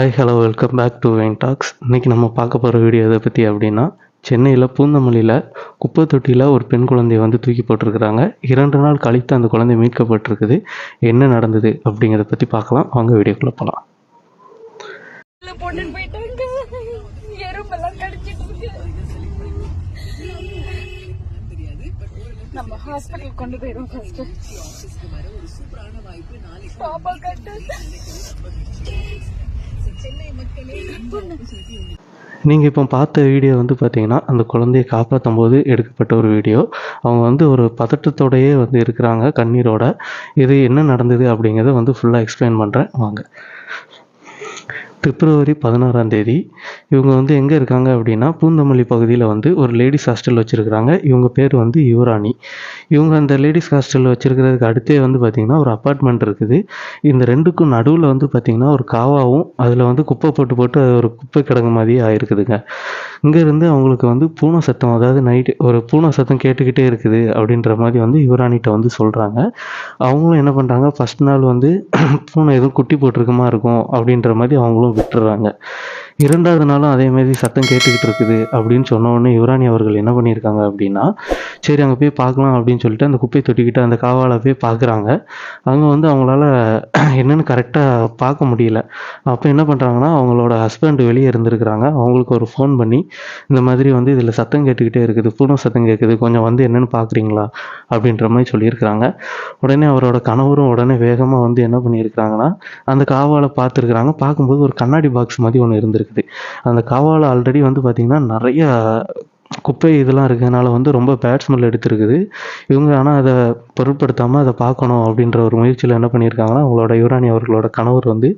Hi hello welcome back to vein talks இன்றைக்கி நம்ம பார்க்க போகிற வீடியோ எதை பற்றி அப்படின்னா சென்னையில் பூந்தமல்லியில் குப்பை தொட்டியில் ஒரு பெண் குழந்தைய வந்து தூக்கி போட்டிருக்கிறாங்க. இரண்டு நாள் கழித்து அந்த குழந்தை மீட்கப்பட்டிருக்குது. என்ன நடந்தது அப்படிங்கிறத பற்றி பார்க்கலாம். வாங்க வீடியோக்குள்ளே போகலாம் நம்ம ஹாஸ்பிட்டல் கொண்டு போயிடும் ஃபர்ஸ்ட் பாப்பா கட்டு. நீங்கள் இப்போ பார்த்த வீடியோ வந்து பார்த்தீங்கன்னா அந்த குழந்தையை காப்பாற்றும் போது எடுக்கப்பட்ட ஒரு வீடியோ. அவங்க வந்து ஒரு பதட்டத்தோடையே வந்து இருக்கிறாங்க கண்ணீரோட. இது என்ன நடந்தது அப்படிங்கிறத வந்து ஃபுல்லாக எக்ஸ்பிளைன் பண்ணுறேன் வாங்க. பிப்ரவரி பதினாறாம் தேதி இவங்க வந்து எங்கே இருக்காங்க அப்படின்னா பூந்தமல்லி பகுதியில் வந்து ஒரு லேடிஸ் ஹாஸ்டல் வச்சுருக்கிறாங்க. இவங்க பேர் வந்து யுவராணி. இவங்க அந்த லேடிஸ் ஹாஸ்டல் வச்சுருக்கிறதுக்கு அடுத்தே வந்து பார்த்திங்கன்னா ஒரு அப்பார்ட்மெண்ட் இருக்குது. இந்த ரெண்டுக்கும் நடுவில் வந்து பார்த்திங்கன்னா ஒரு காவாவும் அதில் வந்து குப்பை போட்டு போட்டு அது ஒரு குப்பை கிடங்கு மாதிரியே ஆயிருக்குதுங்க. இங்கேருந்து அவங்களுக்கு வந்து பூனை சத்தம் அதாவது நைட்டு ஒரு பூனை சத்தம் கேட்டுக்கிட்டே இருக்குது அப்படின்ற மாதிரி வந்து யுவராணிகிட்ட வந்து சொல்கிறாங்க அவங்களும் என்ன பண்ணுறாங்க ஃபஸ்ட் நாள் வந்து பூனை எதுவும் குட்டி போட்டிருக்குமா இருக்கும் அப்படின்ற மாதிரி அவங்களும் விட்டுறாங்க. இரண்டாவது நாளும் அதே மாதிரி சத்தம் கேட்டுக்கிட்டு இருக்குது அப்படின்னு சொன்ன உடனே யுவராணி அவர்கள் என்ன பண்ணியிருக்காங்க அப்படின்னா சரி அங்கே போய் பார்க்கலாம் அப்படின்னு சொல்லிட்டு அந்த குப்பை தொட்டிக்கிட்ட அந்த காவாலை போய் பார்க்குறாங்க. அங்கே வந்து அவங்களால என்னென்னு கரெக்டாக பார்க்க முடியல. அப்போ என்ன பண்ணுறாங்கன்னா அவங்களோட ஹஸ்பண்ட் வெளியே இருந்திருக்கிறாங்க. அவங்களுக்கு ஒரு ஃபோன் பண்ணி இந்த மாதிரி வந்து இதில் சத்தம் கேட்டுக்கிட்டே இருக்குது பூனை சத்தம் கேட்குது கொஞ்சம் வந்து என்னென்னு பார்க்குறீங்களா? அப்படின்ற மாதிரி சொல்லியிருக்கிறாங்க. உடனே அவரோட கணவரும் உடனே வேகமாக வந்து என்ன பண்ணியிருக்கிறாங்கன்னா அந்த காவாலை பார்த்துருக்குறாங்க. பார்க்கும்போது ஒரு கண்ணாடி பாக்ஸ் மாதிரி ஒன்று இருக்குது. அந்த காவாவில் ஆல்ரெடி வந்து பார்த்திங்கன்னா நிறைய குப்பை இதெல்லாம் இருக்கிறதுனால வந்து ரொம்ப பேட் ஸ்மெல் எடுத்திருக்குது. இவங்க ஆனால் அதை பொருட்படுத்தாமல் அதை பார்க்கணும் அப்படின்ற ஒரு முயற்சியில் என்ன பண்ணியிருக்காங்கன்னா அவங்களோட யுவராணி அவர்களோட கணவர் வந்து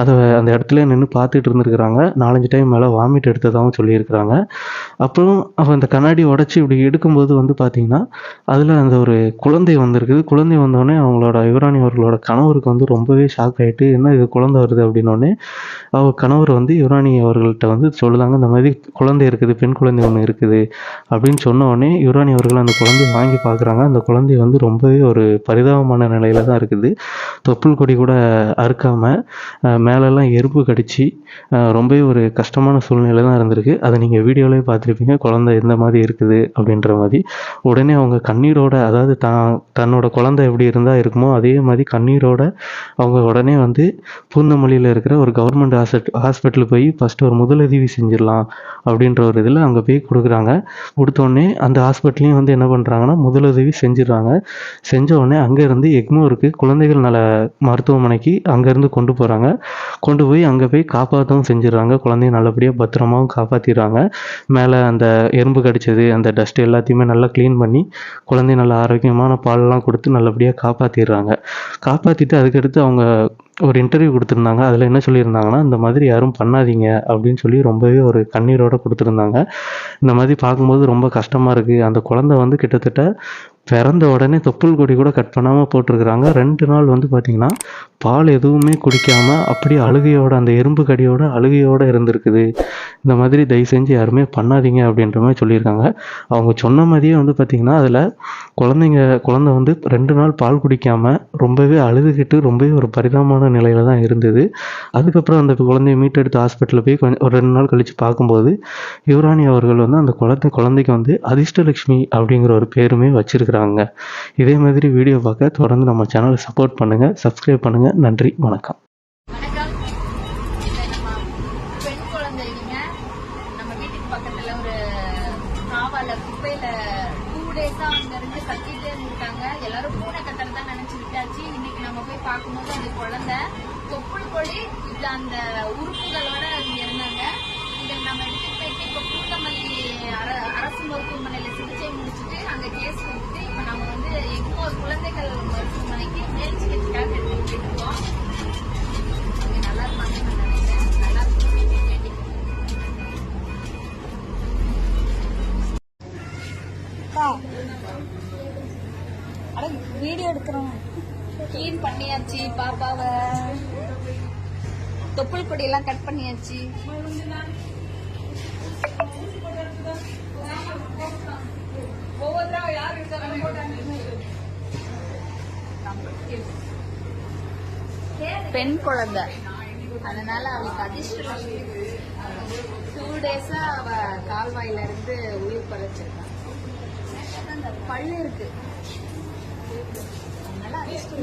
அதை அந்த இடத்துல நின்று பார்த்துட்டு இருந்திருக்கிறாங்க. நாலஞ்சு டைம் மேலே வாமிட் எடுத்ததாகவும் சொல்லியிருக்கிறாங்க. அப்புறம் அவன் அந்த கண்ணாடி உடச்சி இப்படி எடுக்கும்போது வந்து பார்த்திங்கன்னா அதில் அந்த ஒரு குழந்தை வந்திருக்குது. குழந்தை வந்தோடனே அவங்களோட யுவராணி அவர்களோட கணவருக்கு வந்து ரொம்பவே ஷாக் ஆகிட்டு என்ன இது குழந்தை வருது? அப்படின்னோடனே அவங்க கணவர் வந்து யுவராணி அவர்கள்ட்ட வந்து சொல்லுதாங்க இந்த மாதிரி குழந்தை இருக்குது பெண் குழந்தை ஒன்று இருக்குது அப்படின்னு சொன்ன உடனே யுவராணி அவர்கள் அந்த குழந்தைய வாங்கி பார்க்குறாங்க. அந்த குழந்தை வந்து ரொம்பவே ஒரு பரிதாபமான நிலையில தான் இருக்குது. தொப்புள் கொடி கூட அறுக்காமல் மேலெல்லாம் எறும்பு கடிச்சு ரொம்பவே ஒரு கஷ்டமான சூழ்நிலை தான் இருந்திருக்கு. அதை நீங்கள் வீடியோவிலே பார்த்துருப்பீங்க. குழந்தை எந்த மாதிரி இருக்குது அப்படின்ற மாதிரி. உடனே அவங்க கண்ணீரோட அதாவது தான் தன்னோட குழந்தை எப்படி இருந்தால் இருக்குமோ அதே மாதிரி கண்ணீரோட அவங்க உடனே வந்து பூந்தமல்லியில் இருக்கிற ஒரு கவர்மெண்ட் ஹாஸ்பிட் ஹாஸ்பிட்டல் போய் ஃபஸ்ட்டு ஒரு முதலுதவி செஞ்சிடலாம் அப்படின்ற ஒரு இதில் அங்கே போய் கொடுக்குறாங்க. கொடுத்தோடனே அந்த ஹாஸ்பிட்டல்லையும் வந்து என்ன பண்ணுறாங்கன்னா முதலுதவி செஞ்சிடுறாங்க. செஞ்ச உடனே அங்கேருந்து எக்மோருக்கு குழந்தைகள் நல மருத்துவமனைக்கு அங்கேருந்து கொண்டு போகிறாங்க கொண்டு போய் அங்கே போய் காப்பாற்றவும் செஞ்சிடுறாங்க. குழந்தைய நல்லபடியாக பத்திரமாவும் காப்பாற்றிடுறாங்க மேலே அந்த எறும்பு கடிச்சது அந்த டஸ்ட் எல்லாத்தையுமே நல்லா க்ளீன் பண்ணி குழந்தைய நல்ல ஆரோக்கியமான பாலெல்லாம் கொடுத்து நல்லபடியாக காப்பாற்றிடுறாங்க காப்பாற்றிட்டு அதுக்கடுத்து அவங்க ஒரு இன்டர்வியூ கொடுத்துருந்தாங்க. அதில் என்ன சொல்லியிருந்தாங்கன்னா இந்த மாதிரி யாரும் பண்ணாதீங்க அப்படின்னு சொல்லி ரொம்பவே ஒரு கண்ணீரோடு கொடுத்துருந்தாங்க. இந்த மாதிரி பார்க்கும்போது ரொம்ப கஷ்டமாக இருக்குது அந்த குழந்தை வந்து கிட்டத்தட்ட பிறந்த உடனே தொப்புள் கொடி கூட கட் பண்ணாமல் போட்டிருக்கிறாங்க. ரெண்டு நாள் வந்து பார்த்திங்கன்னா பால் எதுவுமே குடிக்காமல் அப்படியே அழுகையோட அந்த எறும்பு கடியோட அழுகையோடு இருந்திருக்குது. இந்த மாதிரி தயவு செஞ்சு யாருமே பண்ணாதீங்க அப்படின்ற மாதிரி சொல்லியிருக்காங்க. அவங்க சொன்ன மாதிரியே வந்து பார்த்திங்கன்னா அதில் குழந்தைங்க குழந்தை வந்து ரெண்டு நாள் பால் குடிக்காமல் ரொம்பவே அழுதுகிட்டு ரொம்பவே ஒரு பரிதாபமான நிலையில் தான் இருந்தது. அதுக்கப்புறம் அந்த குழந்தைய மீட்டெடுத்து ஹாஸ்பிட்டலில் போய் கொஞ்சம் ஒரு ரெண்டு நாள் கழித்து பார்க்கும்போது யுவராணி அவர்கள் வந்து அந்த குழந்தை குழந்தைக்கு வந்து அதிர்ஷ்டலட்சுமி அப்படிங்கிற ஒரு பேருமே வச்சிருக்கிறாங்க. இதே மாதிரி வீடியோ பார்க்க தொடர்ந்து நம்ம சேனலை சப்போர்ட் பண்ணுங்கள் சப்ஸ்கிரைப் பண்ணுங்கள் நன்றி வணக்கம். பார்க்கும்போது அந்த குழந்தை தொப்புள் கொடி அந்த உறுப்புகளோட இங்க இருந்தாங்க. நம்ம எடுத்துட்டு போயிட்டு இப்ப பூந்தமல்லி அரசு மருத்துவமனையில சிகிச்சை வீடியோ எடுக்கிறோம். க்ளீன் பண்ணியாச்சு பாப்பாவை. தொப்புள் கொடியெல்லாம் கட் பண்ணியாச்சு. பெண் குழந்தை. அதனால அவளுக்கு அதிர்ஷ்டம். டூ டேஸா அவ கால்வாயில இருந்து உயிர் பறிச்சிருக்கான் பல்லு இருக்கு. அதனால அதிர்ஷ்டம்